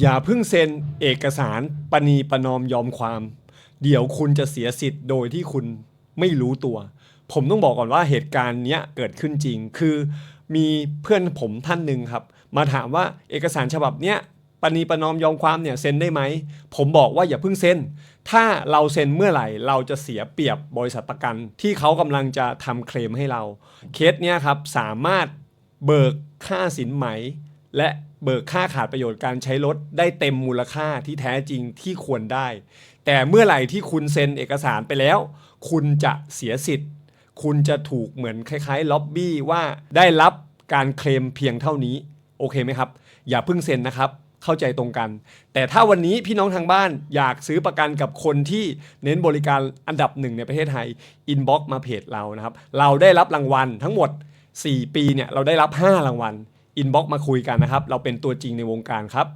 อย่าเพิ่งเซ็นเอกสารปณีประนอมยอมความ เดี๋ยวคุณจะเสียสิทธิ์โดยที่คุณไม่รู้ตัว ผมต้องบอกก่อนว่าเหตุการณ์เนี้ยเกิดขึ้นจริง คือมีเพื่อนผมท่านหนึ่งครับ มาถามว่าเอกสารฉบับเนี้ยปณีประนอมยอมความเนี่ยเซ็นได้ไหม ผมบอกว่าอย่าเพิ่งเซ็น ถ้าเราเซ็นเมื่อไหร่เราจะเสียเปรียบบริษัทประกัน ที่เขากำลังจะทำเคลมให้เรา เคสเนี้ยครับสามารถเบิกค่าสินไหม และเบิกค่าขาดประโยชน์การใช้รถได้เต็มมูลค่าที่แท้จริงที่ควรได้ แต่เมื่อไหร่ที่คุณเซ็นเอกสารไปแล้ว คุณจะเสียสิทธิ์ คุณจะถูกเหมือนคล้ายๆล็อบบี้ว่าได้รับการเคลมเพียงเท่านี้ โอเคไหมครับ อย่าเพิ่งเซ็นนะครับเข้าใจตรงกัน แต่ถ้าวันนี้พี่น้องทางบ้านอยากซื้อประกันกับคนที่เน้นบริการอันดับหนึ่งในประเทศไทยอินบ็อกมาเพจเรานะครับ เราได้รับรางวัลทั้งหมด 4 ปีเนี่ยเราได้รับ 5 รางวัล อินบ็อกมาคุยกันนะครับ เราเป็นตัวจริงในวงการครับ